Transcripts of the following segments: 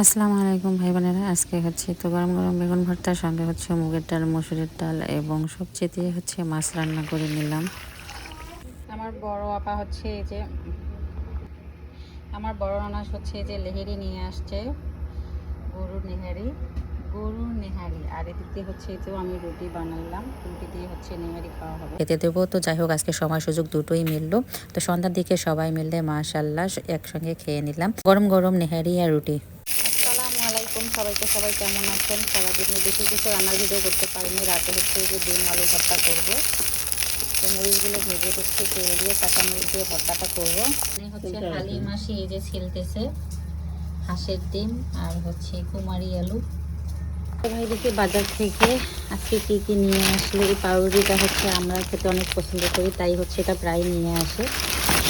আসসালামু আলাইকুম ভাই বোনেরা আজকে হচ্ছে তো গরম গরম বেগুন ভর্তার সঙ্গে হচ্ছে মুগের ডাল মসুরের ডাল এবং সবচেয়ে দিয়ে হচ্ছে মাছ রান্না করে নিলাম। আমার বড় আপা হচ্ছে এই যে আমার বড় নানাস হচ্ছে এই যে লেহেরি নিয়ে আসছে গরু নেহারি গরু নেহারি। আর এদিকে হচ্ছে তো আমি রুটি বানাইলাম রুটি দিয়ে হচ্ছে নেহারি খাওয়া হবে। খেতে দেবো। তো যাই হোক আজকে সময় সুযোগ দুটোই মিললো। তো সন্ধ্যার দিকে সবাই মিললে মাশাল্লাহ একসঙ্গে খেয়ে নিলাম। গরম গরম নেহারি আর রুটি। সবাইকে সবাই কেমন আছেন? সারাদিনে বেশি কিছু রান্নার ভিডিও করতে পারিনি। রাতে হচ্ছে যে ডিম আলু ভর্তা করব। তো মরিচগুলো ভেজে দিচ্ছি তেল দিয়ে কাঁচা মরিচ দিয়ে ভর্তাটা করব। হচ্ছে হালি মাসি এই যে ছিলতেছে হাঁসের ডিম আর হচ্ছে কুমারি আলু। ভাই দেখি বাজার থেকে আজকে কি কি নিয়ে আসলে এই পাউরুটিটা হচ্ছে আমরা খেতে অনেক পছন্দ করি তাই হচ্ছে এটা প্রায় নিয়ে আসে।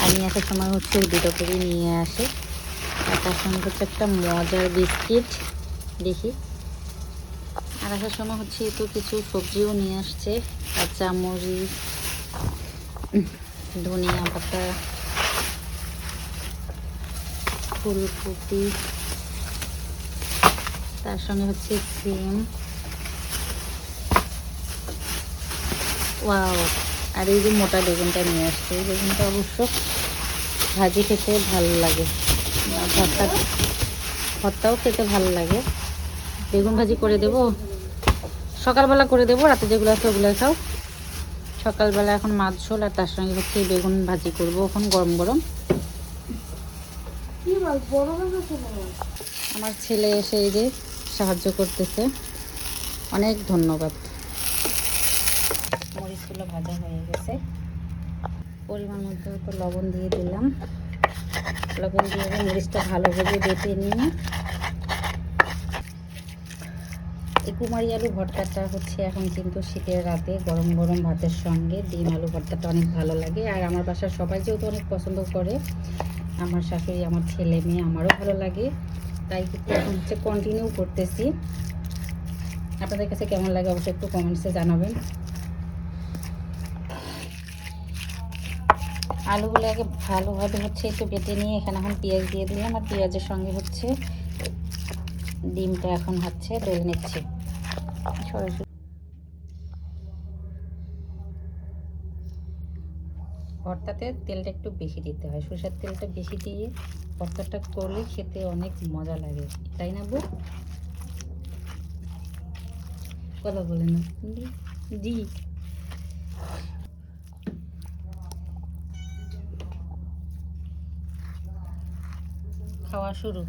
আর নিয়ে আসার সময় হচ্ছে দুটো করে নিয়ে আসে। আর তার সঙ্গে হচ্ছে একটা মজার বিস্কিট। দেখি। আর আসার সময় হচ্ছে তো কিছু সবজিও নিয়ে আসছে। কাঁচা মরিচ ধনিয়া পাতা, ফুলকপি, তার সঙ্গে হচ্ছে ক্রিম ওয়াও আর এই যে মোটা বেগুনটা নিয়ে আসছে, এই বেগুনটা অবশ্য ভাজি খেতে ভালো লাগে। ভর্তা ভর্তাও খেতে ভালো লাগে। বেগুন ভাজি করে দেব। সকালবেলা করে দেবো রাতে যেগুলো আছে ওগুলো খাও। সকালবেলা এখন মাছ ঝোল আর তার সঙ্গে হচ্ছে বেগুন ভাজি করব এখন গরম গরম। আমার ছেলে এসে এই যে সাহায্য করতেছে। অনেক ধন্যবাদ। মরিচগুলো ভাজা হয়ে গেছে। পরিমাণ মতো তো লবণ দিয়ে দিলাম। লবণ দিয়ে দিয়ে মরিচটা ভালোভাবে বেটে নিয়ে এই কুমারি আলু ভর্তাটা হচ্ছে এখন কিন্তু শীতের রাতে গরম গরম ভাতের সঙ্গে ডিম আলু ভর্তাটা অনেক ভালো লাগে। আর আমার বাসার সবাই যেহেতু অনেক পছন্দ করে, আমার শাশুড়ি, আমার ছেলে মেয়ে আমারও ভালো লাগে। তাই কিন্তু এখন হচ্ছে কন্টিনিউ করতেছি। আপনাদের কাছে কেমন লাগে অবশ্যই একটু কমেন্টসে জানাবেন। আলুগুলো আগে ভালোভাবে হচ্ছে একটু বেটে নিয়ে এখানে এখন পেঁয়াজ দিয়ে দিলাম। আর পেঁয়াজের সঙ্গে হচ্ছে ডিমটা এখন হচ্ছে দই নিচ্ছি। ভর্তাতে তেলটা একটু বেশি দিতে হয়। সরষের তেলটা বেশি দিয়ে ভর্তাটা করলে খেতে অনেক মজা লাগে। তাই না বউ? কথা বলে না জি। খাওয়া শুরু।